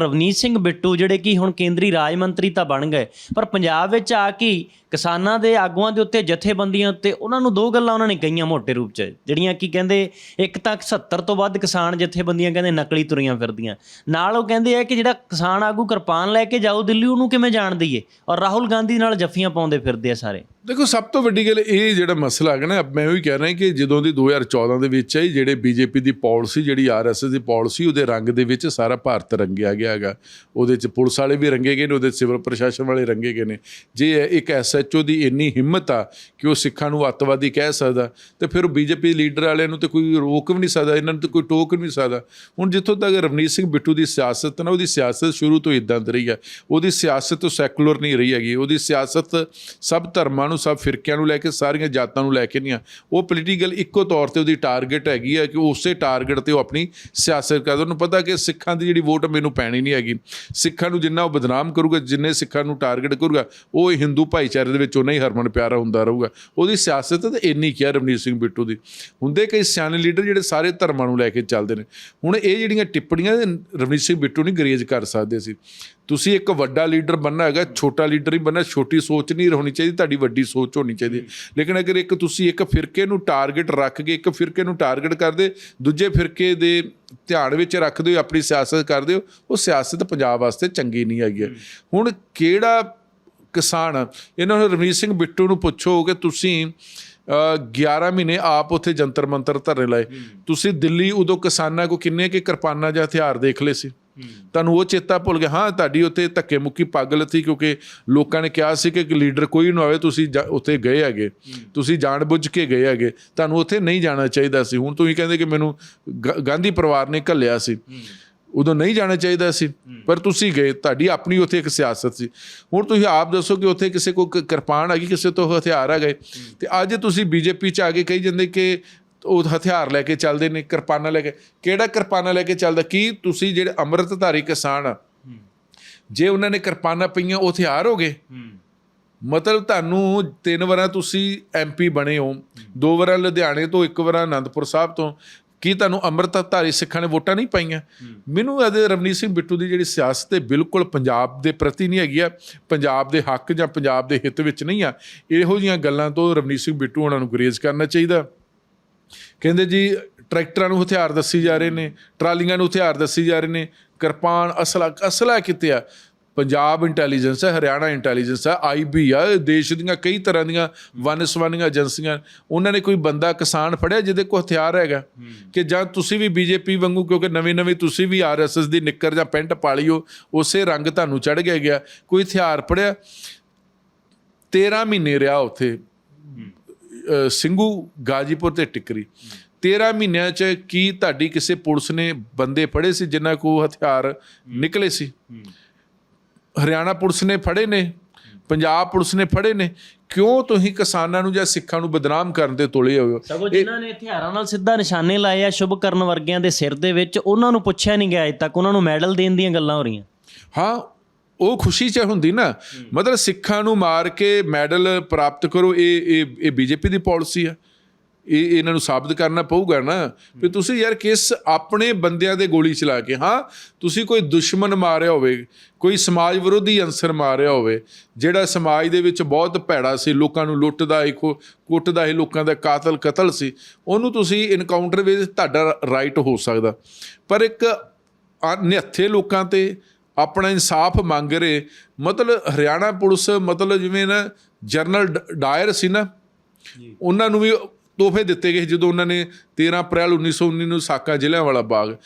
ਰਵਨੀਤ ਸਿੰਘ ਬਿੱਟੂ ਜਿਹੜੇ ਕਿ ਹੁਣ ਕੇਂਦਰੀ ਰਾਜ ਮੰਤਰੀ ਤਾਂ ਬਣ ਗਏ। ਪਰ ਪੰਜਾਬ ਵਿੱਚ ਆ ਕੇ ਕਿਸਾਨਾਂ ਦੇ ਆਗੂਆਂ ਦੇ ਉੱਤੇ ਜਥੇਬੰਦੀਆਂ ਉੱਤੇ ਉਹਨਾਂ ਨੂੰ ਦੋ ਗੱਲਾਂ ਉਹਨਾਂ ਨੇ ਕਹੀਆਂ ਮੋٹے ਰੂਪ 'ਚ, ਜਿਹੜੀਆਂ ਕਿ ਕਹਿੰਦੇ ਇੱਕ ਤਾਂ 70 ਤੋਂ ਵੱਧ ਕਿਸਾਨ ਜਥੇਬੰਦੀਆਂ ਕਹਿੰਦੇ ਨਕਲੀ ਤੁਰੀਆਂ ਫਿਰਦੀਆਂ। ਨਾਲ ਉਹ ਕਹਿੰਦੇ ਆ ਕਿ ਜਿਹੜਾ ਕਿਸਾਨ ਆਗੂ ਕਿਰਪਾਨ ਲੈ ਕੇ ਜਾਓ ਦਿੱਲੀ ਉਹਨੂੰ ਕਿਵੇਂ ਜਾਣ ਦਈਏ? ਔਰ ਰਾਹੁਲ ਗਾਂਧੀ ਨਾਲ ਜੱਫੀਆਂ ਪਾਉਂਦੇ ਫਿਰਦੇ ਆ ਸਾਰੇ। ਦੇਖੋ, ਸਭ ਤੋਂ ਵੱਡੀ ਗੱਲ ਇਹ ਜਿਹੜਾ ਮਸਲਾ ਹੈਗਾ ਨਾ ਮੈਂ ਉਹੀ ਕਹਿ ਰਿਹਾ ਕਿ ਜਦੋਂ ਦੀ 2014 ਦੇ ਵਿੱਚ ਹੈ ਜਿਹੜੇ ਬੀਜੇਪੀ ਦੀ ਪਾਲਿਸੀ, ਜਿਹੜੀ ਆਰਐਸਐਸ ਦੀ ਪਾਲਿਸੀ, ਉਹਦੇ ਰੰਗ ਦੇ ਵਿੱਚ ਸਾਰਾ ਭਾਰਤ ਰੰਗਿਆ ਗਿਆ ਹੈਗਾ। ਉਹਦੇ ਚ ਪੁਲਿਸ ਵਾਲੇ ਵੀ ਰੰਗੇ ਗਏ ਨੇ, ਉਹਦੇ 'ਚ ਸਿਵਲ ਪ੍ਰਸ਼ਾਸਨ ਵਾਲੇ ਰੰਗੇ ਗਏ ਨੇ। ਜੇ ਇੱਕ ਐਸਐਚਓ ਦੀ ਇੰਨੀ ਹਿੰਮਤ ਆ ਕਿ ਉਹ ਸਿੱਖਾਂ ਨੂੰ ਅੱਤਵਾਦੀ ਕਹਿ ਸਕਦਾ, ਤੇ ਫਿਰ ਉਹ ਬੀਜੇਪੀ ਲੀਡਰ ਵਾਲਿਆਂ ਨੂੰ ਤੇ ਕੋਈ ਰੋਕ ਵੀ ਨਹੀਂ ਸਕਦਾ, ਇਹਨਾਂ ਨੂੰ ਤੇ ਕੋਈ ਟੋਕ ਵੀ ਨਹੀਂ ਸਕਦਾ। ਹੁਣ ਜਿੱਥੋਂ ਤੱਕ ਰਵਨੀਤ ਸਿੰਘ ਬਿੱਟੂ ਦੀ ਸਿਆਸਤ ਨਾ, ਉਹਦੀ ਸਿਆਸਤ ਸ਼ੁਰੂ ਤੋਂ ਇਦਾਂ ਦੀ ਰਹੀ ਹੈ। ਉਹਦੀ ਸਿਆਸਤ ਸੈਕੂਲਰ ਨਹੀਂ ਰਹੀ ਹੈਗੀ। ਉਹਦੀ ਸਿਆਸਤ ਸਭ ਧਰਮਾਂ ਨੂੰ ਸਭ ਫਿਰਕਿਆਂ ਨੂੰ ਲੈ ਕੇ, ਸਾਰੀਆਂ ਜਾਤਾਂ ਨੂੰ ਲੈ ਕੇ ਨਹੀਂ ਆ। ਉਹ ਪੋਲੀਟੀਕਲ ਇੱਕੋ ਤੌਰ ਤੇ ਉਹਦੀ ਟਾਰਗੇਟ ਹੈਗੀ ਹੈ ਕਿ ਉਸੇ ਟਾਰਗੇਟ ਤੇ ਉਹ ਆਪਣੀ ਸਿਆਸਤ ਕਰਦਾ ਉਹਨੂੰ ਪਤਾ ਕਿ ਸਿੱਖਾਂ ਦੀ ਜਿਹੜੀ ਵੋਟ ਮੈਨੂੰ ਪੈਣੀ ਨਹੀਂ ਹੈਗੀ। ਸਿੱਖਾਂ ਨੂੰ ਜਿੰਨਾ ਉਹ ਬਦਨਾਮ ਕਰੂਗਾ, ਜਿੰਨੇ ਸਿੱਖਾਂ ਨੂੰ ਟਾਰਗੇਟ ਕਰੂਗਾ, ਉਹ ਹਿੰਦੂ ਭਾਈਚਾਰੇ ਦੇ ਵਿੱਚ ਉਹਨਾਂ ਹੀ ਹਰਮਨ ਪਿਆਰਾ ਹੁੰਦਾ ਰਹੂਗਾ। ਉਹਦੀ ਸਿਆਸਤ ਤਾਂ ਇੰਨੀ ਕੀ ਹੈ ਰਵਨੀਤ ਸਿੰਘ ਬਿੱਟੂ ਦੀ। ਹੁੰਦੇ ਕਈ ਸਿਆਣੇ ਲੀਡਰ ਜਿਹੜੇ ਸਾਰੇ ਧਰਮਾਂ ਨੂੰ ਲੈ ਕੇ ਚੱਲਦੇ ਨੇ। ਹੁਣ ਇਹ ਜਿਹੜੀਆਂ ਟਿੱਪਣੀਆਂ ਰਵਨੀਤ ਸਿੰਘ ਬਿੱਟੂ ਨਹੀਂ ਗਰੇਜ ਕਰ ਸਕਦੇ ਸੀ ਤੁਸੀਂ ਇੱਕ ਵੱਡਾ ਲੀਡਰ ਬੰਨਾ ਹੈਗਾ ਛੋਟਾ ਲੀਡਰ ਹੀ ਬੰਨਾ ਛੋਟੀ ਸੋਚ ਨਹੀਂ ਹੋਣੀ ਚਾਹੀਦੀ ਤੁਹਾਡੀ ਵੱਡੀ ਸੋਚ ਹੋਣੀ ਚਾਹੀਦੀ। ਲੇਕਿਨ ਅਗਰ ਇੱਕ ਤੁਸੀਂ ਇੱਕ ਫਿਰਕੇ ਨੂੰ ਟਾਰਗੇਟ ਰੱਖ ਕੇ ਇੱਕ ਫਿਰਕੇ ਨੂੰ ਟਾਰਗੇਟ ਕਰਦੇ ਦੂਜੇ ਫਿਰਕੇ ਦੇ ਧਿਆਨ ਵਿੱਚ ਰੱਖਦੇ ਹੋ ਆਪਣੀ ਸਿਆਸਤ ਕਰਦੇ ਹੋ ਉਹ ਸਿਆਸਤ ਪੰਜਾਬ ਵਾਸਤੇ ਚੰਗੀ ਨਹੀਂ ਹੈਗੀ ਹੈ। ਹੁਣ ਕਿਹੜਾ ਕਿਸਾਨ? ਇਹਨਾਂ ਨੂੰ ਰਵਨੀਤ ਸਿੰਘ ਬਿੱਟੂ ਨੂੰ ਪੁੱਛੋ ਕਿ ਤੁਸੀਂ ਅ, 11 ਮਹੀਨੇ ਆਪ ਉੱਥੇ ਜੰਤਰ ਮੰਤਰ ਧਰਨੇ ਲਾਏ ਤੁਸੀਂ ਦਿੱਲੀ ਉਦੋਂ ਕਿਸਾਨਾਂ ਕੋ ਕਿੰਨੇ ਕੇ ਕਿਰਪਾਨਾਂ ਜਾਂ ਹਥਿਆਰ ਦੇਖ ਲਏ ਸੀ ਤੁਹਾਨੂੰ ਉਹ ਚੇਤਾ ਭੁੱਲ ਗਿਆ ਹਾਂ ਤੁਹਾਡੀ ਉੱਥੇ ਧੱਕੇ ਮੁੱਕੀ ਪੱਗ ਲੱਥੀ ਕਿਉਂਕਿ ਲੋਕਾਂ ਨੇ ਕਿਹਾ ਸੀ ਕਿ ਇੱਕ ਲੀਡਰ ਕੋਈ ਨਾ ਆਵੇ ਤੁਸੀਂ ਉੱਥੇ ਗਏ ਹੈਗੇ। ਤੁਸੀਂ ਜਾਣਬੁੱਝ ਕੇ ਗਏ ਹੈਗੇ। ਤੁਹਾਨੂੰ ਉੱਥੇ ਨਹੀਂ ਜਾਣਾ ਚਾਹੀਦਾ ਸੀ। ਹੁਣ ਤੁਸੀਂ ਕਹਿੰਦੇ ਕਿ ਮੈਨੂੰ ਗਾਂਧੀ ਪਰਿਵਾਰ ਨੇ ਘੱਲਿਆ ਸੀ। ਉਦੋਂ ਨਹੀਂ ਜਾਣਾ ਚਾਹੀਦਾ ਸੀ। ਪਰ ਤੁਸੀਂ ਗਏ ਤੁਹਾਡੀ ਆਪਣੀ ਉੱਥੇ ਇੱਕ ਸਿਆਸਤ ਸੀ। ਹੁਣ ਤੁਸੀਂ ਆਪ ਦੱਸੋ ਕਿ ਉੱਥੇ ਕਿਸੇ ਕੋ ਕਿਰਪਾਨ ਆ ਗਈ ਕਿਸੇ ਤੋਂ ਹਥਿਆਰ ਆ ਗਏ ਤੇ ਅੱਜ ਤੁਸੀਂ ਬੀਜੇਪੀ ਚ ਆ ਕੇ ਕਹੀ ਜਾਂਦੇ ਕਿ ਉਹ ਹਥਿਆਰ ਲੈ ਕੇ ਚੱਲਦੇ ਨੇ, ਕਿਰਪਾਨਾਂ ਲੈ ਕੇ। ਕਿਹੜਾ ਕਿਰਪਾਨਾਂ ਲੈ ਕੇ ਚੱਲਦਾ? ਕੀ ਤੁਸੀਂ ਜਿਹੜੇ ਅੰਮ੍ਰਿਤਧਾਰੀ ਕਿਸਾਨ ਆ, ਜੇ ਉਹਨਾਂ ਨੇ ਕਿਰਪਾਨਾਂ ਪਈਆਂ, ਉਹ ਹਥਿਆਰ ਹੋ ਗਏ? ਮਤਲਬ ਤੁਹਾਨੂੰ ਤਿੰਨ ਵਾਰਾਂ ਤੁਸੀਂ ਐਮਪੀ ਬਣੇ ਹੋ, ਦੋ ਵਾਰਾਂ ਲੁਧਿਆਣੇ ਤੋਂ, ਇੱਕ ਵਾਰਾਂ ਆਨੰਦਪੁਰ ਸਾਹਿਬ ਤੋਂ। ਕੀ ਤੁਹਾਨੂੰ ਅੰਮ੍ਰਿਤਧਾਰੀ ਸਿੱਖਾਂ ਨੇ ਵੋਟਾਂ ਨਹੀਂ ਪਾਈਆਂ? ਮੈਨੂੰ ਇਹਦੇ ਰਵਨੀਤ ਸਿੰਘ ਬਿੱਟੂ ਦੀ ਜਿਹੜੀ ਸਿਆਸਤ ਹੈ ਬਿਲਕੁਲ ਪੰਜਾਬ ਦੇ ਪ੍ਰਤੀ ਨਹੀਂ ਹੈਗੀ ਆ, ਪੰਜਾਬ ਦੇ ਹੱਕ ਜਾਂ ਪੰਜਾਬ ਦੇ ਹਿੱਤ ਵਿੱਚ ਨਹੀਂ ਆ, ਇਹੋ ਜੀਆਂ ਗੱਲਾਂ ਤੋਂ ਰਵਨੀਤ ਸਿੰਘ ਬਿੱਟੂ ਉਹਨਾਂ ਨੂੰ ਗੁਰੇਜ਼ ਕਰਨਾ ਚਾਹੀਦਾ। ਕਹਿੰਦੇ ਜੀ, ਟਰੈਕਟਰਾਂ ਨੂੰ ਹਥਿਆਰ ਦੱਸੀ ਜਾ ਰਹੇ ਨੇ, ਟਰਾਲੀਆਂ ਨੂੰ ਹਥਿਆਰ ਦੱਸੀ ਜਾ ਰਹੇ ਨੇ, ਕਿਰਪਾਨ ਅਸਲਾ ਅਸਲਾ ਕਿਤੇ ਆ? ਪੰਜਾਬ ਇੰਟੈਲੀਜੈਂਸ ਹੈ, ਹਰਿਆਣਾ ਇੰਟੈਲੀਜੈਂਸ ਹੈ ਆਈਬੀ ਆ, ਦੇਸ਼ ਦੀਆਂ ਕਈ ਤਰ੍ਹਾਂ ਦੀਆਂ ਵਨ ਸਵੰਨੀਆਂ ਏਜੰਸੀਆਂ, ਉਹਨਾਂ ਨੇ ਕੋਈ ਬੰਦਾ ਕਿਸਾਨ ਫੜਿਆ ਜਿਹਦੇ ਕੋਲ ਹਥਿਆਰ ਹੈਗਾ? ਕਿ ਜਾਂ ਤੁਸੀਂ ਵੀ ਬੀਜੇਪੀ ਵਾਂਗੂ, ਕਿਉਂਕਿ ਨਵੇਂ ਨਵੇਂ ਤੁਸੀਂ ਵੀ ਆਰਐਸਐਸ ਦੀ ਨਿੱਕਰ ਜਾਂ ਪੈਂਟ ਪਾਲੀ ਹੋ, ਉਸੇ ਰੰਗ ਤੁਹਾਨੂੰ ਚੜ ਗਿਆ ਗਿਆ, ਕੋਈ ਹਥਿਆਰ ਫੜਿਆ? 13 ਮਹੀਨੇ ਰਿਹਾ ਉੱਥੇ। ਸਿੰਘੂ ਗਾਜੀਪੁਰ ਤੇ ਟਿਕਰੀ। 13 ਮਹੀਨਿਆਂ ਚ ਕੀ ਤੁਹਾਡੀ ਕਿਸੇ ਪੁਲਿਸ ਨੇ ਬੰਦੇ ਫੜੇ ਸੀ ਜਿਨ੍ਹਾਂ ਕੋ ਹਥਿਆਰ ਨਿਕਲੇ ਸੀ? ਹਰਿਆਣਾ ਪੁਲਿਸ ਨੇ ਫੜੇ ਨੇ? ਪੰਜਾਬ ਪੁਲਿਸ ਨੇ ਫੜੇ ਨੇ? ਕਿਉਂ ਤੁਸੀਂ ਕਿਸਾਨਾਂ ਨੂੰ ਜਾਂ ਸਿੱਖਾਂ ਨੂੰ ਬਦਨਾਮ ਕਰਨ ਦੇ ਤੋਲੇ ਹੋਏ ਹੋ? ਸਗੋਂ ਜਿਨ੍ਹਾਂ ਨੇ ਹਥਿਆਰਾਂ ਨਾਲ ਸਿੱਧਾ ਨਿਸ਼ਾਨੇ ਲਾਏ ਆ ਸ਼ੁਭ ਕਰਨ ਵਰਗਿਆਂ ਦੇ ਸਿਰ ਦੇ ਵਿੱਚ ਉਹਨਾਂ ਨੂੰ ਪੁੱਛਿਆ ਨਹੀਂ ਗਿਆ ਅਜੇ ਤੱਕ। ਉਹਨਾਂ ਨੂੰ ਮੈਡਲ ਦੇਣ ਦੀਆਂ ਗੱਲਾਂ ਹੋ ਰਹੀਆਂ। ਹਾਂ ਉਹ ਖੁਸ਼ੀ ਚ ਹੁੰਦੀ ਨਾ ਮਤਲਬ ਸਿੱਖਾਂ ਨੂੰ ਮਾਰ ਕੇ ਮੈਡਲ ਪ੍ਰਾਪਤ ਕਰੋ ਇਹ ਇਹ ਇਹ ਬੀਜੇਪੀ ਦੀ ਪਾਲਿਸੀ ਆ। ਇਹ ਇਹਨਾਂ ਨੂੰ ਸਾਬਤ ਕਰਨਾ ਪਊਗਾ ਨਾ। ਵੀ ਤੁਸੀਂ ਯਾਰ ਕਿਸ ਆਪਣੇ ਬੰਦਿਆਂ ਦੇ ਗੋਲੀ ਚਲਾ ਕੇ ਹਾਂ ਤੁਸੀਂ ਕੋਈ ਦੁਸ਼ਮਣ ਮਾਰਿਆ ਹੋਵੇ ਕੋਈ ਸਮਾਜ ਵਿਰੋਧੀ ਅੰਸਰ ਮਾਰਿਆ ਹੋਵੇ ਜਿਹੜਾ ਸਮਾਜ ਦੇ ਵਿੱਚ ਬਹੁਤ ਭੈੜਾ ਸੀ ਲੋਕਾਂ ਨੂੰ ਲੁੱਟਦਾ ਇੱਕ ਕੁੱਟਦਾ ਸੀ ਲੋਕਾਂ ਦਾ ਕਾਤਲ ਕਤਲ ਸੀ ਉਹਨੂੰ ਤੁਸੀਂ ਇਨਕਾਊਂਟਰ ਵਿੱਚ ਤੁਹਾਡਾ ਰਾਈਟ ਹੋ ਸਕਦਾ। ਪਰ ਇੱਕ ਨਿਹੱਥੇ ਲੋਕਾਂ ਤੇ ਆਪਣਾ ਇਨਸਾਫ ਮੰਗ ਰਹੇ। ਮਤਲਬ ਹਰਿਆਣਾ ਪੁਲਿਸ ਮਤਲਬ ਜਿਵੇਂ ਨਾ ਜਨਰਲ ਡ- ਡਾਇਰ ਸੀ ਨਾ ਉਹਨਾਂ ਨੂੰ ਵੀ ਤੋਹਫੇ ਦਿੱਤੇ ਗਏ ਜਦੋਂ ਉਹਨਾਂ ਨੇ 13 ਅਪ੍ਰੈਲ 1919 ਨੂੰ ਸਾਕਾ ਜ਼ਿਲ੍ਹਿਆਂ ਵਾਲਾ ਬਾਗ।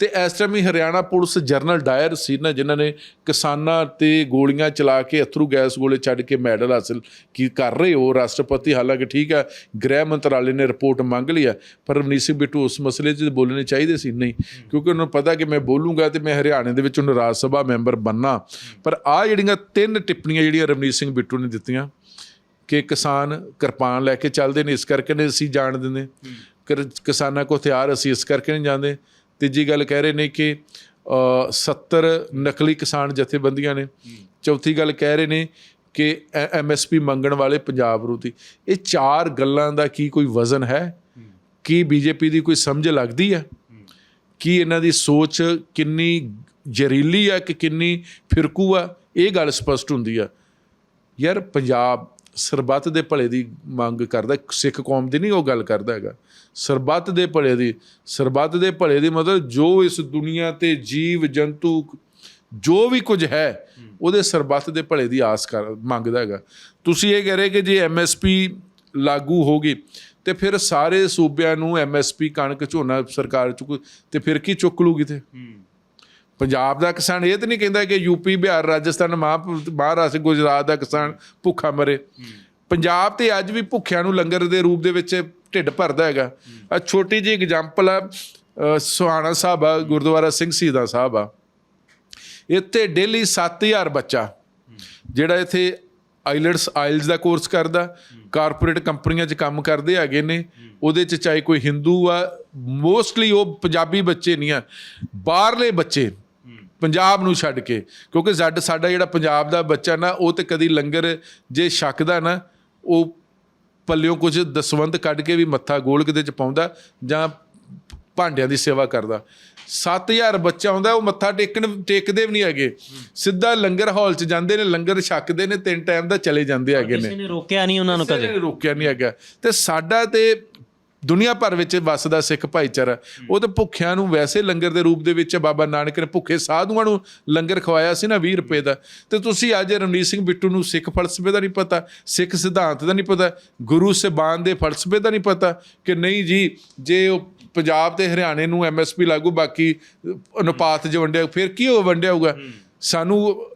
ਤੇ ਇਸ ਟਾਈਮ ਹੀ ਹਰਿਆਣਾ ਪੁਲਿਸ ਜਨਰਲ ਡਾਇਰ ਸੀ ਨਾ ਜਿਨ੍ਹਾਂ ਨੇ ਕਿਸਾਨਾਂ ਤੇ ਗੋਲੀਆਂ ਚਲਾ ਕੇ ਅਥਰੂ ਗੈਸ ਗੋਲੇ ਛੱਡ ਕੇ ਮੈਡਲ ਹਾਸਲ ਕੀ ਕਰ ਰਹੇ ਹੋ? ਰਾਸ਼ਟਰਪਤੀ ਹਾਲਾਂਕਿ ਠੀਕ ਹੈ ਗ੍ਰਹਿ ਮੰਤਰਾਲੇ ਨੇ ਰਿਪੋਰਟ ਮੰਗ ਲਈ ਹੈ ਪਰ ਰਵਨੀਤ ਸਿੰਘ ਬਿੱਟੂ ਉਸ ਮਸਲੇ 'ਚ ਬੋਲਣੇ ਚਾਹੀਦੇ ਸੀ? ਨਹੀਂ ਕਿਉਂਕਿ ਉਹਨਾਂ ਨੂੰ ਪਤਾ ਕਿ ਮੈਂ ਬੋਲੂੰਗਾ ਤੇ ਮੈਂ ਹਰਿਆਣੇ ਦੇ ਵਿੱਚ ਉਹਨਾਂ ਰਾਜ ਸਭਾ ਮੈਂਬਰ ਬੰਨਾ। ਪਰ ਆ ਜਿਹੜੀਆਂ ਤਿੰਨ ਟਿੱਪਣੀਆਂ ਜਿਹੜੀਆਂ ਰਵਨੀਤ ਸਿੰਘ ਬਿੱਟੂ ਨੇ ਦਿੱਤੀਆਂ ਕਿ ਕਿਸਾਨ ਕਿਰਪਾਨ ਲੈ ਕੇ ਚੱਲਦੇ ਨੇ ਇਸ ਕਰਕੇ ਨੇ ਅਸੀਂ ਜਾਣ ਦਿੰਦੇ। ਕਿਸਾਨਾਂ ਕੋ ਹਥਿਆਰ ਅਸੀਂ ਇਸ ਕਰਕੇ ਨਹੀਂ ਜਾਂਦੇ। ਤੀਜੀ ਗੱਲ ਕਹਿ ਰਹੇ ਨੇ ਕਿ ਅ, 70 ਨਕਲੀ ਕਿਸਾਨ ਜਥੇਬੰਦੀਆਂ ਨੇ। ਚੌਥੀ ਗੱਲ ਕਹਿ ਰਹੇ ਨੇ ਕਿ ਐਮਐਸਪੀ ਮੰਗਣ ਵਾਲੇ ਪੰਜਾਬ ਵਿਰੋਧੀ ਇਹ ਚਾਰ ਗੱਲਾਂ ਦਾ ਕੀ ਕੋਈ ਵਜ਼ਨ ਹੈ? ਕੀ ਬੀਜੇਪੀ ਦੀ ਕੋਈ ਸਮਝ ਲੱਗਦੀ ਹੈ? ਕੀ ਇਹਨਾਂ ਦੀ ਸੋਚ ਕਿੰਨੀ ਜ਼ਹਿਰੀਲੀ ਆ ਕਿ ਕਿੰਨੀ ਫਿਰਕੂ ਆ ਇਹ ਗੱਲ ਸਪਸ਼ਟ ਹੁੰਦੀ ਆ ਯਾਰ ਪੰਜਾਬ ਸਰਬੱਤ ਦੇ ਭਲੇ ਦੀ ਮੰਗ ਕਰਦਾ ਸਿੱਖ ਕੌਮ ਦੀ ਨਹੀਂ, ਉਹ ਗੱਲ ਕਰਦਾ ਹੈਗਾ। ਸਰਬੱਤ ਦੇ ਭਲੇ ਦੀ, ਸਰਬੱਤ ਦੇ ਭਲੇ ਦੀ ਮਤਲਬ ਜੋ ਇਸ ਦੁਨੀਆ ਤੇ ਜੀਵ, ਜੰਤੂ, ਜੋ ਵੀ ਕੁਝ ਹੈ, ਉਹਦੇ ਸਰਬੱਤ ਦੇ ਭਲੇ ਦੀ ਆਸ ਕਰ, ਮੰਗਦਾ ਹੈਗਾ। ਤੁਸੀਂ ਇਹ ਕਹਿ ਰਹੇ ਕਿ ਜੇ ਐਮਐਸਪੀ ਲਾਗੂ ਹੋਗੀ ਤੇ ਫਿਰ ਸਾਰੇ ਸੂਬਿਆਂ ਨੂੰ ਐਮਐਸਪੀ ਕਣਕ ਝੋਨਾ ਸਰਕਾਰ ਚੁੱਕ, ਤੇ ਫਿਰ ਕੀ ਚੁੱਕ ਲੂਗੀ ਤੇ? ਪੰਜਾਬ ਦਾ ਕਿਸਾਨ ਇਹ ਤਾਂ ਨਹੀਂ ਕਹਿੰਦਾ ਕਿ ਯੂਪੀ ਬਿਹਾਰ ਰਾਜਸਥਾਨ ਮਹਾਂ ਮਹਾਰਾਸ਼ਟਰ ਗੁਜਰਾਤ ਦਾ ਕਿਸਾਨ ਭੁੱਖਾ ਮਰੇ। ਪੰਜਾਬ ਤੇ ਅੱਜ ਵੀ ਭੁੱਖਿਆਂ ਨੂੰ ਲੰਗਰ ਦੇ ਰੂਪ ਦੇ ਵਿੱਚ ਢਿੱਡ ਭਰਦਾ ਹੈਗਾ। ਆ ਛੋਟੀ ਜਿਹੀ ਐਗਜ਼ਾਮਪਲ ਆ ਅ, ਸੁਹਾਣਾ ਸਾਹਿਬ ਆ ਗੁਰਦੁਆਰਾ ਸਿੰਘ ਸ਼ਹੀਦਾਂ ਸਾਹਿਬ ਆ। ਇੱਥੇ ਡੇਲੀ 7000 ਬੱਚਾ ਜਿਹੜਾ ਇੱਥੇ ਆਈਲਟਸ ਆਇਲਸ ਦਾ ਕੋਰਸ ਕਰਦਾ ਕਾਰਪੋਰੇਟ ਕੰਪਨੀਆਂ 'ਚ ਕੰਮ ਕਰਦੇ ਹੈਗੇ ਨੇ। ਉਹਦੇ 'ਚ ਚਾਹੇ ਕੋਈ ਹਿੰਦੂ ਆ ਮੋਸਟਲੀ ਉਹ ਪੰਜਾਬੀ ਬੱਚੇ ਨਹੀਂ ਆ ਬਾਹਰਲੇ ਬੱਚੇ ਪੰਜਾਬ ਨੂੰ ਛੱਡ ਕੇ ਕਿਉਂਕਿ ਸਾਡਾ ਸਾਡਾ ਜਿਹੜਾ ਪੰਜਾਬ ਦਾ ਬੱਚਾ ਨਾ ਉਹ ਤੇ ਕਦੀ ਲੰਗਰ ਜੇ ਛਕਦਾ ਨਾ ਉਹ ਪੱਲਿਓਂ ਕੁਝ ਦਸਵੰਦ ਕੱਢ ਕੇ ਵੀ ਮੱਥਾ ਗੋਲ ਕਿਤੇ ਚ ਪਾਉਂਦਾ ਜਾਂ ਭਾਂਡਿਆਂ ਦੀ ਸੇਵਾ ਕਰਦਾ। 7000 ਬੱਚਾ ਹੁੰਦਾ ਉਹ ਮੱਥਾ ਟੇਕਣ ਟੇਕਦੇ ਵੀ ਨਹੀਂ ਹੈਗੇ। ਸਿੱਧਾ ਲੰਗਰ ਹਾਲ ਚ ਜਾਂਦੇ ਨੇ ਲੰਗਰ ਛਕਦੇ ਨੇ ਤਿੰਨ ਟਾਈਮ ਦਾ ਚਲੇ ਜਾਂਦੇ ਹੈਗੇ ਨੇ ਕਿਸੇ ਨੇ। ਰੋਕਿਆ ਨਹੀਂ ਉਹਨਾਂ ਨੂੰ ਕਿਸੇ ਕਦੇ? ਨੇ ਰੋਕਿਆ ਨਹੀਂ ਹੈਗਾ। ਤੇ ਸਾਡਾ ਤੇ ਦੁਨੀਆ ਭਰ ਵਿੱਚ ਵਸਦਾ ਸਿੱਖ ਭਾਈਚਾਰਾ। ਉਹ ਤੇ ਭੁੱਖਿਆਂ ਨੂੰ ਵੈਸੇ ਲੰਗਰ ਦੇ ਰੂਪ ਦੇ ਵਿੱਚ ਬਾਬਾ ਨਾਨਕ ਨੇ ਭੁੱਖੇ ਸਾਧੂਆਂ ਨੂੰ ਲੰਗਰ ਖਵਾਇਆ ਸੀ ਨਾ 20 ਰੁਪਏ ਦਾ। ਤੇ ਤੁਸੀਂ ਅੱਜ ਰਣਜੀਤ ਸਿੰਘ ਬਿੱਟੂ ਨੂੰ ਸਿੱਖ ਫਲਸਫੇ ਦਾ ਨਹੀਂ ਪਤਾ ਸਿੱਖ ਸਿਧਾਂਤ ਦਾ ਨਹੀਂ ਪਤਾ ਗੁਰੂ ਸਿਬਾਨ ਦੇ ਫਲਸਫੇ ਦਾ ਨਹੀਂ ਪਤਾ ਕਿ ਨਹੀਂ ਜੀ ਜੇ ਉਹ ਪੰਜਾਬ ਤੇ ਹਰਿਆਣੇ ਨੂੰ ਐਮਐਸਪੀ ਲਾਗੂ ਬਾਕੀ ਅਨੁਪਾਤ ਚ ਵੰਡਿਆ ਫਿਰ ਕੀ ਹੋ ਵੰਡਿਆ ਹੋਊਗਾ? ਸਾਨੂੰ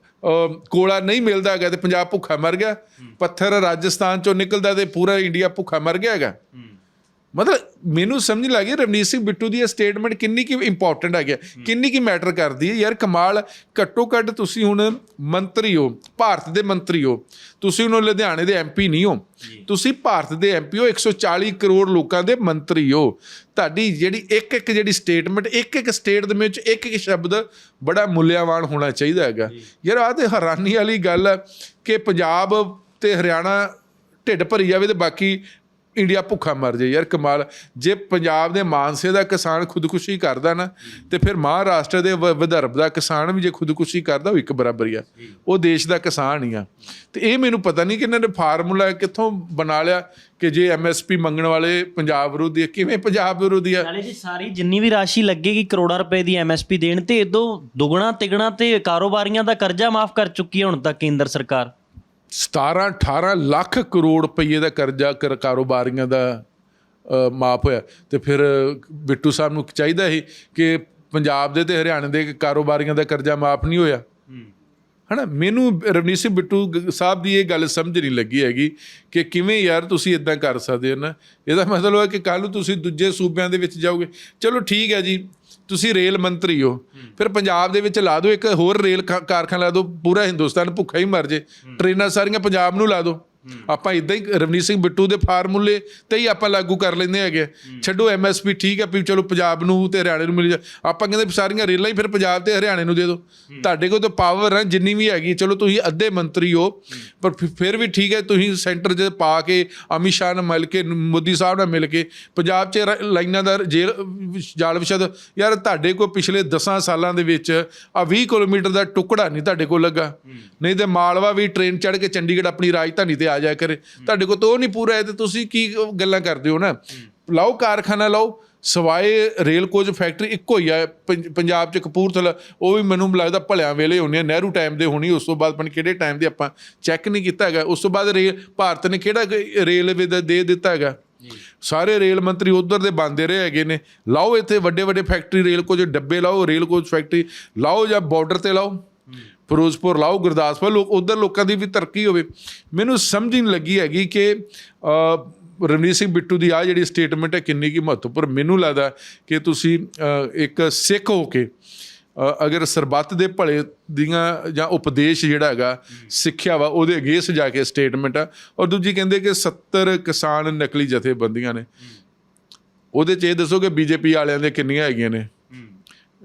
ਕੋਲਾ ਨਹੀਂ ਮਿਲਦਾ ਹੈਗਾ ਤੇ ਪੰਜਾਬ ਭੁੱਖਾ ਮਰ ਗਿਆ। ਪੱਥਰ ਰਾਜਸਥਾਨ ਚੋਂ ਨਿਕਲਦਾ ਤੇ ਪੂਰਾ ਇੰਡੀਆ ਭੁੱਖਾ ਮਰ ਗਿਆ ਹੈਗਾ। ਮਤਲਬ ਮੈਨੂੰ ਸਮਝ ਨਹੀਂ ਲੱਗੀ ਰਵਨੀਤ ਸਿੰਘ ਬਿੱਟੂ ਦੀ ਇਹ ਸਟੇਟਮੈਂਟ ਕਿੰਨੀ ਕੀ ਇੰਪੋਰਟੈਂਟ ਹੈਗੀ ਕਿੰਨੀ ਕੀ ਮੈਟਰ ਕਰਦੀ ਹੈ। ਯਾਰ ਕਮਾਲ ਘੱਟੋ ਘੱਟ ਤੁਸੀਂ ਹੁਣ ਮੰਤਰੀ ਹੋ ਭਾਰਤ ਦੇ ਮੰਤਰੀ ਹੋ ਤੁਸੀਂ ਹੁਣ ਲੁਧਿਆਣੇ ਦੇ ਐਮਪੀ ਨਹੀਂ ਹੋ ਤੁਸੀਂ ਭਾਰਤ ਦੇ ਐਮਪੀ ਹੋ 140 ਕਰੋੜ ਲੋਕਾਂ ਦੇ ਮੰਤਰੀ ਹੋ। ਤੁਹਾਡੀ ਜਿਹੜੀ ਇੱਕ ਇੱਕ ਜਿਹੜੀ ਸਟੇਟਮੈਂਟ ਇੱਕ ਇੱਕ ਸਟੇਟ ਦੇ ਵਿੱਚ ਇੱਕ ਇੱਕ ਸ਼ਬਦ ਬੜਾ ਮੁੱਲਿਆਵਾਨ ਹੋਣਾ ਚਾਹੀਦਾ ਹੈਗਾ। ਯਾਰ ਆਹ ਤੇ ਹੈਰਾਨੀ ਵਾਲੀ ਗੱਲ ਹੈ ਕਿ ਪੰਜਾਬ ਤੇ ਹਰਿਆਣਾ ਢਿੱਡ ਭਰੀ ਜਾਵੇ ਤੇ ਬਾਕੀ ਇੰਡੀਆ ਭੁੱਖਾ ਮਰ ਜਾਏ। ਯਾਰ ਕਮਾਲ, ਜੇ ਪੰਜਾਬ ਦੇ ਮਾਨਸੇ ਦਾ ਕਿਸਾਨ ਖੁਦਕੁਸ਼ੀ ਕਰਦਾ ਨਾ, ਤੇ ਫਿਰ ਮਹਾਰਾਸ਼ਟਰ ਦੇ ਵ- ਵਿਦਰਭ ਦਾ ਕਿਸਾਨ ਵੀ ਜੇ ਖੁਦਕੁਸ਼ੀ ਕਰਦਾ, ਉਹ ਇੱਕ ਬਰਾਬਰ ਹੀ ਆ। ਉਹ ਦੇਸ਼ ਦਾ ਕਿਸਾਨ ਹੀ ਆ। ਤੇ ਇਹ ਮੈਨੂੰ ਪਤਾ ਨਹੀਂ ਕਿ ਇਹਨਾਂ ਨੇ ਫਾਰਮੂਲਾ ਕਿੱਥੋਂ ਬਣਾ ਲਿਆ ਕਿ ਜੇ ਐਮਐਸਪੀ ਮੰਗਣ ਵਾਲੇ ਪੰਜਾਬ ਵਿਰੋਧੀ ਕਿਵੇਂ ਪੰਜਾਬ ਵਿਰੋਧੀ ਆ? ਨਾਲੇ ਜੀ ਸਾਰੀ ਜਿੰਨੀ ਵੀ ਰਾਸ਼ੀ ਲੱਗੇਗੀ ਕਰੋੜਾਂ ਰੁਪਏ ਦੀ ਐਮਐਸਪੀ ਦੇਣ ਤੇ ਇਦੋਂ ਦੁੱਗਣਾ ਤਿਗਣਾ ਤੇ ਕਾਰੋਬਾਰੀਆਂ ਦਾ ਕਰਜ਼ਾ ਮਾਫ ਕਰ ਚੁੱਕੀ ਹੈ ਹੁਣ ਤੱਕ ਕੇਂਦਰ ਸਰਕਾਰ। 17 18 ਲੱਖ ਕਰੋੜ ਰੁਪਏ ਦਾ ਕਰਜ਼ਾ ਕਰ ਕਾਰੋਬਾਰੀਆਂ ਦਾ ਮਾਫ ਹੋਇਆ। ਤੇ ਫਿਰ ਬਿੱਟੂ ਸਾਹਿਬ ਨੂੰ ਚਾਹੀਦਾ ਸੀ ਕਿ ਪੰਜਾਬ ਦੇ ਤੇ ਹਰਿਆਣੇ ਦੇ ਕਾਰੋਬਾਰੀਆਂ ਦਾ ਕਰਜ਼ਾ ਮਾਫ ਨਹੀਂ ਹੋਇਆ। ਹਨਾ ਮੈਨੂੰ ਰਵਨੀਤ ਸਿੰਘ ਬਿੱਟੂ ਸਾਹਿਬ ਦੀ ਇਹ ਗੱਲ ਸਮਝ ਨਹੀਂ ਲੱਗੀ ਹੈਗੀ ਕਿ ਕਿਵੇਂ ਯਾਰ ਤੁਸੀਂ ਇਦਾਂ ਕਰ ਸਕਦੇ ਹੋ ਨਾ। ਇਹਦਾ ਮਤਲਬ ਹੈ ਕਿ ਕੱਲ ਨੂੰ ਤੁਸੀਂ ਦੂਜੇ ਸੂਬਿਆਂ ਦੇ ਵਿੱਚ ਜਾਓਗੇ। ਚਲੋ ਠੀਕ ਹੈ ਜੀ ਤੁਸੀਂ ਰੇਲ ਮੰਤਰੀ ਹੋ ਫਿਰ ਪੰਜਾਬ ਦੇ ਵਿੱਚ ਲਾ ਦਿਓ ਇੱਕ ਹੋਰ ਰੇਲ ਕਾਰਖਾਨਾ ਲਾ ਦਿਓ ਪੂਰਾ ਹਿੰਦੁਸਤਾਨ ਭੁੱਖਾ ਹੀ ਮਰ ਜੇ। ਟ੍ਰੇਨਾਂ ਸਾਰੀਆਂ ਪੰਜਾਬ ਨੂੰ ਲਾ ਦਿਓ। ਆਪਾਂ ਇਦਾਂ ਹੀ ਰਵਨੀਤ ਸਿੰਘ ਬਿੱਟੂ ਦੇ ਫਾਰਮੂਲੇ ਤੇ ਹੀ ਆਪਾਂ ਲਾਗੂ ਕਰ ਲੈਂਦੇ ਹੈਗੇ ਛੱਡੋ ਐਮਐਸਪੀ ਠੀਕ ਹੈ ਵੀ ਚਲੋ ਪੰਜਾਬ ਨੂੰ ਤੇ ਹਰਿਆਣੇ ਨੂੰ ਮਿਲ ਜਾ। ਆਪਾਂ ਕਹਿੰਦੇ ਸਾਰੀਆਂ ਰੇਲਾਂ ਹੀ ਫਿਰ ਪੰਜਾਬ ਤੇ ਹਰਿਆਣੇ ਨੂੰ ਦੇ ਦਿਓ। ਤੁਹਾਡੇ ਕੋਲ ਤਾਂ ਪਾਵਰ ਹੈ ਜਿੰਨੀ ਵੀ ਹੈਗੀ ਚਲੋ ਤੁਸੀਂ ਅੱਧੇ ਮੰਤਰੀ ਹੋ ਪਰ ਫਿਰ ਵੀ ਠੀਕ ਹੈ ਤੁਸੀਂ ਸੈਂਟਰ 'ਚ ਪਾ ਕੇ ਅਮਿਤ ਸ਼ਾਹ ਨਾਲ ਮਿਲ ਕੇ ਮੋਦੀ ਸਾਹਿਬ ਨਾਲ ਮਿਲ ਕੇ ਪੰਜਾਬ 'ਚ ਲਾਈਨਾਂ ਦਾ ਜੇਲ੍ਹ ਜਾਲ ਵਿਛਦ ਯਾਰ ਤੁਹਾਡੇ ਕੋਲ ਪਿਛਲੇ 10 ਸਾਲਾਂ ਦੇ ਵਿੱਚ ਆ 20 ਕਿਲੋਮੀਟਰ ਦਾ ਟੁਕੜਾ ਨਹੀਂ ਤੁਹਾਡੇ ਕੋਲ ਲੱਗਾ। ਨਹੀਂ ਤੇ ਮਾਲਵਾ ਵੀ ਟ੍ਰੇਨ ਚੜ੍ਹ ਕੇ ਚੰਡੀਗੜ੍ਹ ਆਪਣੀ ਰਾਜਧਾਨੀ ਤੇ ਆ ਜਾਇਆ ਕਰੇ। ਤੁਹਾਡੇ ਕੋਲ ਤਾਂ ਉਹ ਨਹੀਂ ਪੂਰਾ ਹੈ ਤੇ ਤੁਸੀਂ ਕੀ ਗੱਲਾਂ ਕਰਦੇ ਹੋ ਨਾ? ਲਾਓ ਕਾਰਖਾਨਾ, ਲਾਓ। ਸਵਾਏ ਰੇਲ ਕੋਚ ਫੈਕਟਰੀ ਇੱਕੋ ਹੀ ਆ ਪੰਜਾਬ ਚ ਕਪੂਰਥਲਾ, ਉਹ ਵੀ ਮੈਨੂੰ ਲੱਗਦਾ ਭਲਿਆਂ ਵੇਲੇ ਹੋਣੀ ਨਹਿਰੂ ਟਾਈਮ ਦੇ ਹੋਣੀ, ਉਸ ਤੋਂ ਬਾਅਦ ਪਨ ਕਿਹੜੇ ਟਾਈਮ ਦੇ ਆਪਾਂ ਚੈੱਕ ਨਹੀਂ ਕੀਤਾ ਹੈਗਾ। ਉਸ ਤੋਂ ਬਾਅਦ ਰੇਲ, ਭਾਰਤ ਨੇ ਕਿਹੜਾ ਰੇਲਵੇ ਦਾ ਦੇ ਦਿੱਤਾ ਹੈਗਾ? ਸਾਰੇ ਰੇਲ ਮੰਤਰੀ ਉਧਰ ਦੇ ਬੰਦੇ ਰਹੇ ਹੈਗੇ ਨੇ। ਲਾਓ ਇੱਥੇ ਵੱਡੇ ਵੱਡੇ ਫੈਕਟਰੀ ਰੇਲ ਕੋਚ ਡੱਬੇ ਲਾਓ, ਰੇਲ ਕੋਚ ਫੈਕਟਰੀ ਲਾਓ ਜਾਂ ਬਾਰਡਰ ਤੇ ਲਾਓ। ਫਿਰੋਜ਼ਪੁਰ ਲਾਓ, ਗੁਰਦਾਸਪੁਰ, ਲੋਕ ਉਧਰ ਲੋਕਾਂ ਦੀ ਵੀ ਤਰੱਕੀ ਹੋਵੇ। ਮੈਨੂੰ ਸਮਝ ਹੀ ਨਹੀਂ ਲੱਗੀ ਹੈਗੀ ਕਿ ਰਵਨੀਤ ਸਿੰਘ ਬਿੱਟੂ ਦੀ ਆ ਜਿਹੜੀ ਸਟੇਟਮੈਂਟ ਹੈ ਕਿੰਨੀ ਕੀ ਮਹੱਤਵਪੂਰਨ। ਮੈਨੂੰ ਲੱਗਦਾ ਕਿ ਤੁਸੀਂ ਇੱਕ ਸਿੱਖ ਹੋ ਕੇ ਅਗਰ ਸਰਬੱਤ ਦੇ ਭਲੇ ਦੀਆਂ ਜਾਂ ਉਪਦੇਸ਼ ਜਿਹੜਾ ਹੈਗਾ, ਸਿੱਖਿਆ ਵਾ, ਉਹਦੇ ਅਗੇਂਸਟ ਜਾ ਕੇ ਸਟੇਟਮੈਂਟ ਆ। ਔਰ ਦੂਜੀ ਕਹਿੰਦੇ ਕਿ 70 ਕਿਸਾਨ ਨਕਲੀ ਜਥੇਬੰਦੀਆਂ ਨੇ। ਉਹਦੇ ਚ ਇਹ ਦੱਸੋ ਕਿ ਬੀਜੇਪੀ ਵਾਲਿਆਂ ਦੇ ਕਿੰਨੀਆਂ ਹੈਗੀਆਂ ਨੇ?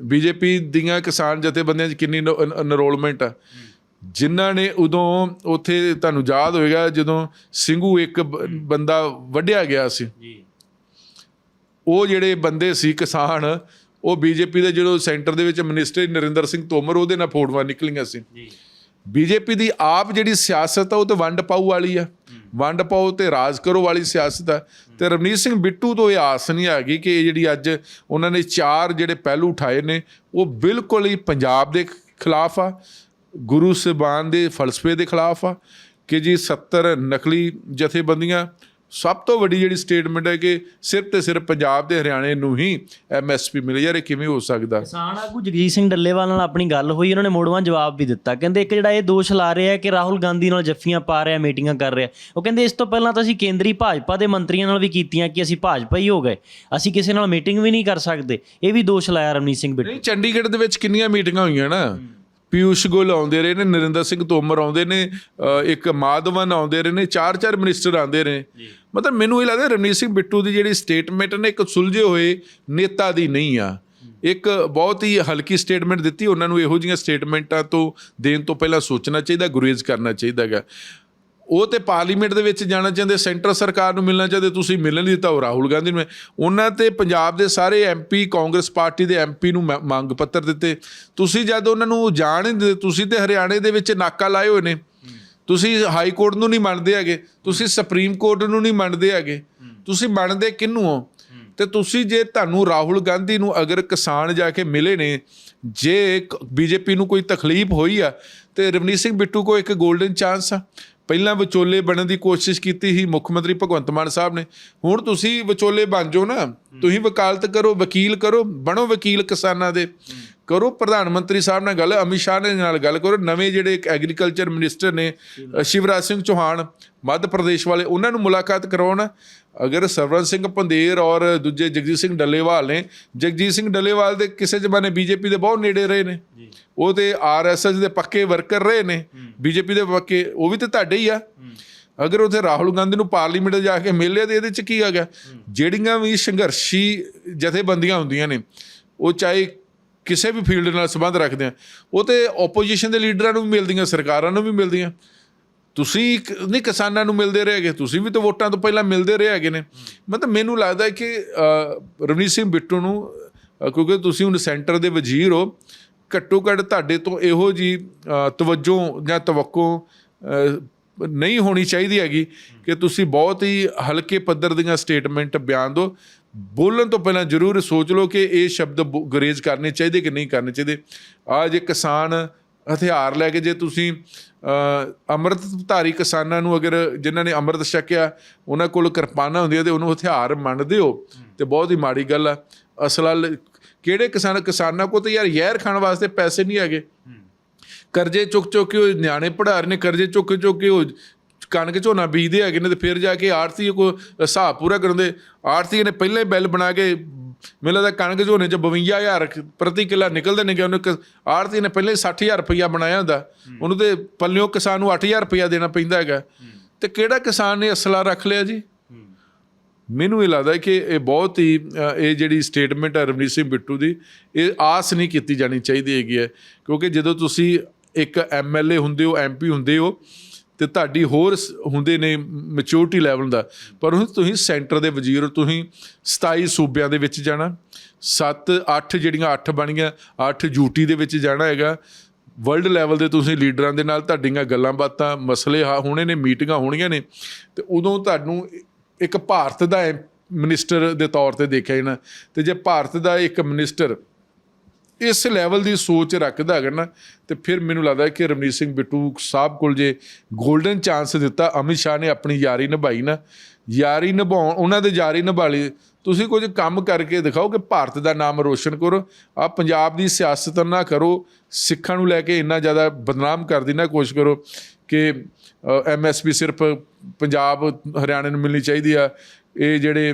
ਬੀਜੇਪੀ ਦੀਆਂ ਕਿਸਾਨ ਜਥੇਬੰਦੀਆਂ 'ਚ ਕਿੰਨੀ ਐਨਰੋਲਮੈਂਟ ਆ। ਜਿਨ੍ਹਾਂ ਨੇ ਉਦੋਂ ਉੱਥੇ ਤੁਹਾਨੂੰ ਯਾਦ ਹੋਵੇਗਾ ਜਦੋਂ ਸਿੰਘੂ ਇੱਕ ਬੰਦਾ ਵੱਢਿਆ ਗਿਆ ਸੀ। ਜੀ। ਉਹ ਜਿਹੜੇ ਬੰਦੇ ਸੀ ਕਿਸਾਨ ਉਹ ਬੀਜੇਪੀ ਦੇ ਜਦੋਂ ਸੈਂਟਰ ਦੇ ਵਿੱਚ ਮਿਨਿਸਟਰ ਨਰਿੰਦਰ ਸਿੰਘ ਤੋਮਰ ਉਹਦੇ ਨਾਲ ਫੋਟੋਆਂ ਨਿਕਲੀਆਂ ਸੀ। ਜੀ। ਬੀਜੇਪੀ ਦੀ ਆਪ ਜਿਹੜੀ ਸਿਆਸਤ ਆ ਉਹ ਤੇ ਵੰਡ ਪਾਊ ਵਾਲੀ ਆ। ਵੰਡ ਪਾਓ ਤੇ ਰਾਜ ਕਰੋ ਵਾਲੀ ਸਿਆਸਤ ਆ ਤੇ ਰਵਨੀਤ ਸਿੰਘ ਬਿੱਟੂ ਤੋਂ ਇਹ ਆਸ ਨਹੀਂ ਹੈਗੀ ਕਿ ਇਹ ਜਿਹੜੀ ਅੱਜ ਉਹਨਾਂ ਨੇ ਚਾਰ ਜਿਹੜੇ ਪਹਿਲੂ ਉਠਾਏ ਨੇ, ਉਹ ਬਿਲਕੁਲ ਹੀ ਪੰਜਾਬ ਦੇ ਖਿਲਾਫ ਆ, ਗੁਰੂ ਸਾਹਿਬਾਨ ਦੇ ਫਲਸਫੇ ਦੇ ਖਿਲਾਫ ਆ, ਕਿ ਜੀ 70 ਨਕਲੀ ਜਥੇਬੰਦੀਆਂ ਸਭ ਤੋਂ ਵੱਡੀ ਜਿਹੜੀ ਸਟੇਟਮੈਂਟ ਹੈ ਕਿ ਸਿਰਫ ਤੇ ਸਿਰਫ ਪੰਜਾਬ ਤੇ ਹਰਿਆਣੇ ਨੂੰ ਹੀ ਐਮਐਸਪੀ ਮਿਲੇ। ਯਾਰ ਇਹ ਕਿਵੇਂ ਹੋ ਸਕਦਾ? ਕਿਸਾਨ ਆਗੂ ਜਗਜੀਤ ਸਿੰਘ ਡੱਲੇਵਾਲ ਨਾਲ ਆਪਣੀ ਗੱਲ ਹੋਈ ਉਹਨਾਂ ਨੇ ਮੋੜਵਾਂ ਜਵਾਬ ਵੀ ਦਿੱਤਾ। ਕਹਿੰਦੇ ਇੱਕ ਜਿਹੜਾ ਇਹ ਦੋਸ਼ ਲਾ ਰਿਹਾ ਹੈ ਕਿ ਰਾਹੁਲ ਗਾਂਧੀ ਨਾਲ ਜੱਫੀਆਂ ਪਾ ਰਿਹਾ ਮੀਟਿੰਗਾਂ ਕਰ ਰਿਹਾ। ਉਹ ਕਹਿੰਦੇ ਇਸ ਤੋਂ ਪਹਿਲਾਂ ਤਾਂ ਅਸੀਂ ਕੇਂਦਰੀ ਭਾਜਪਾ ਦੇ ਮੰਤਰੀਆਂ ਨਾਲ ਵੀ ਕੀਤੀਆਂ ਕਿ ਅਸੀਂ ਭਾਜਪਾ ਹੀ ਹੋ ਗਏ। ਅਸੀਂ ਕਿਸੇ ਨਾਲ ਮੀਟਿੰਗ ਵੀ ਨਹੀਂ ਕਰ ਸਕਦੇ। ਇਹ ਵੀ ਦੋਸ਼ ਲਾਇਆ ਰਮਨੀਤ ਸਿੰਘ ਬਿੱਟੂ। ਨਹੀਂ ਚੰਡੀਗੜ੍ਹ ਦੇ ਵਿੱਚ ਕਿੰਨੀਆਂ ਮੀਟਿੰਗਾਂ ਹੋਈਆਂ ਨਾ। ਪਿਊਸ਼ ਗੋਇਲ ਆਉਂਦੇ ਰਹੇ ਨੇ ਨਰਿੰਦਰ ਸਿੰਘ ਤੋਮਰ ਆਉਂਦੇ ਨੇ ਇੱਕ ਮਾਧਵਨ ਆਉਂਦੇ ਰਹੇ ਨੇ ਚਾਰ ਚਾਰ ਮਿਨਿਸਟਰ ਆਉਂਦੇ ਰਹੇ। ਮਤਲਬ ਮੈਨੂੰ ਇਹ ਲੱਗਦਾ ਰਵਨੀਤ ਸਿੰਘ ਬਿੱਟੂ ਦੀ ਜਿਹੜੀ ਸਟੇਟਮੈਂਟ ਨੇ ਇੱਕ ਸੁਲਝੇ ਹੋਏ ਨੇਤਾ ਦੀ ਨਹੀਂ ਆ। ਇੱਕ ਬਹੁਤ ਹੀ ਹਲਕੀ ਸਟੇਟਮੈਂਟ ਦਿੱਤੀ ਉਹਨਾਂ ਨੂੰ ਇਹੋ ਜਿਹੀਆਂ ਸਟੇਟਮੈਂਟਾਂ ਤੋਂ ਦੇਣ ਤੋਂ ਪਹਿਲਾਂ ਸੋਚਣਾ ਚਾਹੀਦਾ ਗੁਰੇਜ਼ ਕਰਨਾ ਚਾਹੀਦਾ ਹੈਗਾ। ਉਹ ਤੇ ਪਾਰਲੀਮੈਂਟ ਦੇ ਵਿੱਚ ਜਾਣਾ ਚਾਹੁੰਦੇ, ਸੈਂਟਰ ਸਰਕਾਰ ਨੂੰ ਮਿਲਣਾ ਚਾਹੁੰਦੇ, ਤੁਸੀਂ ਮਿਲਣ ਨਹੀਂ ਦਿੱਤਾ, ਉਹ ਰਾਹੁਲ ਗਾਂਧੀ ਨੂੰ ਉਹਨਾਂ ਤੇ ਪੰਜਾਬ ਦੇ ਸਾਰੇ ਐਮਪੀ ਕਾਂਗਰਸ ਪਾਰਟੀ ਦੇ ਐਮਪੀ ਨੂੰ ਮ- ਮੰਗ ਪੱਤਰ ਦਿੱਤੇ। ਤੁਸੀਂ ਜਦ ਉਹਨਾਂ ਨੂੰ ਜਾਣ ਹੀ ਤੁਸੀਂ ਤੇ ਹਰਿਆਣੇ ਦੇ ਵਿੱਚ ਨਾਕਾ ਲਾਏ ਹੋਏ ਨੇ। ਤੁਸੀਂ ਹਾਈ ਕੋਰਟ ਨੂੰ ਨਹੀਂ ਮੰਨਦੇ ਹੈਗੇ, ਤੁਸੀਂ ਸੁਪਰੀਮ ਕੋਰਟ ਨੂੰ ਨਹੀਂ ਮੰਨਦੇ ਹੈਗੇ। ਤੁਸੀਂ ਮੰਨਦੇ ਕਿਹਨੂੰ ਹੋ? ਤੇ ਤੁਸੀਂ ਜੇ ਤੁਹਾਨੂੰ ਰਾਹੁਲ ਗਾਂਧੀ ਨੂੰ ਅਗਰ ਕਿਸਾਨ ਜਾ ਕੇ ਮਿਲੇ ਨੇ, ਜੇ ਬੀਜੇਪੀ ਨੂੰ ਕੋਈ ਤਕਲੀਫ ਹੋਈ ਆ, ਤੇ ਰਵਨੀਤ ਸਿੰਘ ਬਿੱਟੂ ਕੋ ਇੱਕ 골ਡਨ ਚਾਂਸ ਆ। ਪਹਿਲਾਂ ਵਿਚੋਲੇ ਬਣਨ ਦੀ ਕੋਸ਼ਿਸ਼ ਕੀਤੀ ਸੀ ਮੁੱਖ ਮੰਤਰੀ ਭਗਵੰਤ ਮਾਨ ਸਾਹਿਬ ਨੇ। ਹੁਣ ਤੁਸੀਂ ਵਿਚੋਲੇ ਬਣ ਜਾਓ ਨਾ, ਤੁਸੀਂ ਵਕਾਲਤ ਕਰੋ, ਵਕੀਲ ਕਰੋ, ਬਣੋ ਵਕੀਲ ਕਿਸਾਨਾਂ ਦੇ। ਕਰੋ ਪ੍ਰਧਾਨ ਮੰਤਰੀ ਸਾਹਿਬ ਨਾਲ ਗੱਲ, ਅਮਿਤ ਸ਼ਾਹ ਨੇ ਨਾਲ ਗੱਲ ਕਰੋ। ਨਵੇਂ ਜਿਹੜੇ ਐਗਰੀਕਲਚਰ ਮਿਨਿਸਟਰ ਨੇ ਸ਼ਿਵਰਾਜ ਸਿੰਘ ਚੌਹਾਨ, ਮੱਧ ਪ੍ਰਦੇਸ਼ ਵਾਲੇ, ਉਹਨਾਂ ਨੂੰ ਮੁਲਾਕਾਤ ਕਰਵਾਉਣ ਅਗਰ ਸਰਵਨ ਸਿੰਘ ਪੰਦੇਰ ਔਰ ਦੂਜੇ ਜਗਜੀਤ ਸਿੰਘ ਡੱਲੇਵਾਲ ਨੇ ਜਗਜੀਤ ਸਿੰਘ ਡੱਲੇਵਾਲ ਦੇ ਕਿਸੇ ਜ਼ਮਾਨੇ ਬੀਜੇਪੀ ਦੇ ਬਹੁਤ ਨੇੜੇ ਰਹੇ ਨੇ। ਉਹ ਤੇ ਆਰਐਸਐਸ ਦੇ ਪੱਕੇ ਵਰਕਰ ਰਹੇ ਨੇ। ਬੀਜੇਪੀ ਦੇ ਪੱਕੇ ਉਹ ਵੀ ਤੇ ਤੁਹਾਡੇ ਹੀ ਆ। ਅਗਰ ਉਥੇ ਰਾਹੁਲ ਗਾਂਧੀ ਨੂੰ ਪਾਰਲੀਮੈਂਟ ਜਾ ਕੇ ਮਿਲਿਆ ਤੇ ਇਹਦੇ ਚ ਕੀ ਆ ਗਿਆ ਜਿਹੜੀਆਂ ਵੀ ਸੰਘਰਸ਼ੀ ਜਥੇਬੰਦੀਆਂ ਹੁੰਦੀਆਂ ਨੇ ਉਹ ਚਾਹੇ ਕਿਸੇ ਵੀ ਫੀਲਡ ਨਾਲ ਸੰਬੰਧ ਰੱਖਦੇ ਆ ਉਹ ਤੇ ਆਪੋਜੀਸ਼ਨ ਦੇ ਲੀਡਰਾਂ ਨੂੰ ਵੀ ਮਿਲਦੀਆਂ ਸਰਕਾਰਾਂ ਨੂੰ ਵੀ ਮਿਲਦੀਆਂ। ਤੁਸੀਂ ਨਹੀਂ, ਕਿਸਾਨਾਂ ਨੂੰ ਮਿਲਦੇ ਰਹੇਗੇ ਤੁਸੀਂ ਵੀ ਤਾਂ ਵੋਟਾਂ ਤੋਂ ਪਹਿਲਾਂ ਮਿਲਦੇ ਰਹੇ ਹੈਗੇ ਨੇ। ਮਤਲਬ ਮੈਨੂੰ ਲੱਗਦਾ ਹੈ ਕਿ ਰਵਨੀਤ ਸਿੰਘ ਬਿੱਟੂ ਨੂੰ ਕਿਉਂਕਿ ਤੁਸੀਂ ਹੁਣ ਸੈਂਟਰ ਦੇ ਵਜ਼ੀਰ ਹੋ, ਘੱਟੋ ਘੱਟ ਤੁਹਾਡੇ ਤੋਂ ਇਹੋ ਜੀ ਤਵੱਜੋ ਜਾਂ ਤਵੱਕੋ ਨਹੀਂ ਹੋਣੀ ਚਾਹੀਦੀ ਹੈਗੀ ਕਿ ਤੁਸੀਂ ਬਹੁਤ ਹੀ ਹਲਕੇ ਪੱਧਰ ਦੀਆਂ ਸਟੇਟਮੈਂਟ ਬਿਆਨ ਦਿਓ। ਬੋਲਣ ਤੋਂ ਪਹਿਲਾਂ ਜ਼ਰੂਰ ਸੋਚ ਲਓ ਕਿ ਇਹ ਸ਼ਬਦ ਬੋ- ਗੁਰੇਜ਼ ਕਰਨੇ ਚਾਹੀਦੇ ਕਿ ਨਹੀਂ ਕਰਨੇ ਚਾਹੀਦੇ। ਆ ਜੇ ਕਿਸਾਨ ਹਥਿਆਰ ਲੈ ਕੇ ਜੇ ਤੁਸੀਂ ਅੰਮ੍ਰਿਤਧਾਰੀ ਕਿਸਾਨਾਂ ਨੂੰ ਅਗਰ ਜਿਨ੍ਹਾਂ ਨੇ ਅੰਮ੍ਰਿਤ ਛਕਿਆ, ਉਹਨਾਂ ਕੋਲ ਕਿਰਪਾਨਾਂ ਹੁੰਦੀਆਂ ਤੇ ਉਹਨੂੰ ਹਥਿਆਰ ਮੰਨਦੇ ਹੋ, ਤੇ ਬਹੁਤ ਹੀ ਮਾੜੀ ਗੱਲ ਆ। ਅਸਲ ਕਿਹੜੇ ਕਿਸਾਨ, ਕਿਸਾਨਾਂ ਕੋਲ ਤਾਂ ਯਾਰ ਜ਼ਹਿਰ ਖਾਣ ਵਾਸਤੇ ਪੈਸੇ ਨਹੀਂ ਹੈਗੇ। ਕਰਜ਼ੇ ਚੁੱਕ ਚੁੱਕ ਕੇ ਉਹ ਨਿਆਣੇ ਪੜ੍ਹਾ ਰਹੇ ਨੇ, ਕਰਜ਼ੇ ਚੁੱਕ ਚੁੱਕ ਕੇ ਉਹ ਕਣਕ ਝੋਨਾ ਬੀਜਦੇ ਹੈਗੇ ਨੇ ਤੇ ਫਿਰ ਜਾ ਕੇ ਆੜਤੀ ਕੋ ਹਿਸਾਬ ਪੂਰਾ ਕਰਦੇ ਆੜਤੀ ਨੇ ਪਹਿਲਾਂ ਹੀ ਬਿੱਲ ਬਣਾ ਕੇ ਮੈਨੂੰ ਲੱਗਦਾ ਕਣਕ ਝੋਨੇ ਚ 52000 ਪ੍ਰਤੀ ਕਿੱਲਾ ਨਿਕਲਦੇ ਨੇ ਕਿ ਉਹਨੂੰ ਆੜਤੀ ਨੇ ਪਹਿਲਾਂ ਹੀ 60000 ਰੁਪਇਆ ਬਣਾਇਆ ਹੁੰਦਾ। ਉਹਨੂੰ ਤੇ ਪੱਲਿਓ ਕਿਸਾਨ ਨੂੰ 8000 ਰੁਪਇਆ ਦੇਣਾ ਪੈਂਦਾ ਹੈਗਾ। ਤੇ ਕਿਹੜਾ ਕਿਸਾਨ ਨੇ ਅਸਲਾ ਰੱਖ ਲਿਆ ਜੀ? ਮੈਨੂੰ ਇਹ ਲੱਗਦਾ ਕਿ ਇਹ ਬਹੁਤ ਹੀ ਇਹ ਜਿਹੜੀ ਸਟੇਟਮੈਂਟ ਹੈ ਰਵਨੀਤ ਸਿੰਘ ਬਿੱਟੂ ਦੀ ਇਹ ਆਸ ਨਹੀਂ ਕੀਤੀ ਜਾਣੀ ਚਾਹੀਦੀ ਹੈਗੀ ਹੈ। ਕਿਉਂਕਿ ਜਦੋਂ ਤੁਸੀਂ ਇੱਕ ਐਮਐਲਏ ਹੁੰਦੇ ਹੋ ਐਮਪੀ ਹੁੰਦੇ ਹੋ ਤੇ ਤੁਹਾਡੀ ਹੋਰ ਸ- ਹੁੰਦੇ ਨੇ ਮੈਚੁਰਿਟੀ ਲੈਵਲ ਦਾ। ਪਰ ਹੁਣ ਤੁਸੀਂ ਸੈਂਟਰ ਦੇ ਵਜ਼ੀਰ ਤੁਸੀਂ 27 ਸੂਬਿਆਂ ਦੇ ਵਿੱਚ ਜਾਣਾ 7 8 ਜਿਹੜੀਆਂ 8 ਬਣੀਆਂ 8 ਯੂਟੀ ਦੇ ਵਿੱਚ ਜਾਣਾ ਹੈਗਾ। ਵਰਲਡ ਲੈਵਲ ਦੇ ਤੁਸੀਂ ਲੀਡਰਾਂ ਦੇ ਨਾਲ ਤੁਹਾਡੀਆਂ ਗੱਲਾਂ ਬਾਤਾਂ, ਮਸਲੇ ਹਾ- ਹੋਣੇ ਨੇ, ਮੀਟਿੰਗਾਂ ਹੋਣੀਆਂ ਨੇ, ਤੇ ਉਦੋਂ ਤੁਹਾਨੂੰ ਇੱਕ ਭਾਰਤ ਦਾ ਮਿਨਿਸਟਰ ਦੇ ਤੌਰ ਤੇ ਦੇਖਿਆ ਜਾਣਾ। ਤੇ ਜੇ ਭਾਰਤ ਦਾ ਇੱਕ ਮਿਨਿਸਟਰ ਇਸ ਲੈਵਲ ਦੀ ਸੋਚ ਰੱਖਦਾ ਹੈਗਾ ਨਾ, ਤੇ ਫਿਰ ਮੈਨੂੰ ਲੱਗਦਾ ਕਿ ਰਵਨੀਤ ਸਿੰਘ ਬਿੱਟੂ ਸਾਹਿਬ ਕੋਲ ਜੇ 골ਡਨ ਚਾਂਸ ਦਿੱਤਾ, ਅਮਿਤ ਸ਼ਾਹ ਨੇ ਆਪਣੀ ਯਾਰੀ ਨਿਭਾਈ ਨਾ। ਯਾਰੀ ਨਿਭਾਉਣ, ਉਹਨਾਂ ਦੇ ਯਾਰੀ ਨਿਭਾਲੀ ਤੁਸੀਂ ਕੁਝ ਕੰਮ ਕਰਕੇ ਦਿਖਾਓ ਕਿ ਭਾਰਤ ਦਾ ਨਾਮ ਰੋਸ਼ਨ ਕਰੋ। ਆ ਪੰਜਾਬ ਦੀ ਸਿਆਸਤ ਨਾ ਕਰੋ। ਸਿੱਖਾਂ ਨੂੰ ਲੈ ਕੇ ਇੰਨਾ ਜ਼ਿਆਦਾ ਬਦਨਾਮ ਕਰ ਦੀ ਨਾ, ਕੋਸ਼ਿਸ਼ ਕਰੋ ਕਿ ਐਮਐਸਪੀ ਸਿਰਫ ਪੰਜਾਬ, ਹਰਿਆਣੇ ਨੂੰ ਮਿਲਣੀ ਚਾਹੀਦੀ ਆ। ਇਹ ਜਿਹੜੇ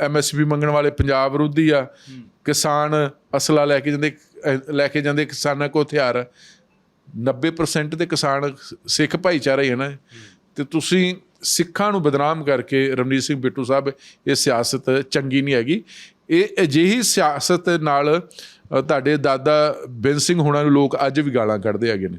ਐਮਐਸਪੀ ਮੰਗਣ ਵਾਲੇ ਪੰਜਾਬ ਵਿਰੋਧੀ ਆ, ਕਿਸਾਨ ਅਸਲਾ ਲੈ ਕੇ ਜਾਂਦੇ, ਲੈ ਕੇ ਜਾਂਦੇ ਕਿਸਾਨਾਂ ਕੋ ਹਥਿਆਰ। 90% ਤੇ ਕਿਸਾਨ ਸਿੱਖ ਭਾਈਚਾਰਾ ਹੀ ਹੈ ਨਾ। ਤੇ ਤੁਸੀਂ ਸਿੱਖਾਂ ਨੂੰ ਬਦਨਾਮ ਕਰਕੇ, ਰਵਨੀਤ ਸਿੰਘ ਬਿੱਟੂ ਸਾਹਿਬ, ਇਹ ਸਿਆਸਤ ਚੰਗੀ ਨਹੀਂ ਹੈਗੀ। ਇਹ ਅਜਿਹੀ ਸਿਆਸਤ ਨਾਲ ਤੁਹਾਡੇ ਦਾਦਾ ਬਿੰਦ ਸਿੰਘ ਹੋਣਾ ਨੂੰ ਲੋਕ ਅੱਜ ਵੀ ਗਾਲਾਂ ਕੱਢਦੇ ਹੈਗੇ ਨੇ।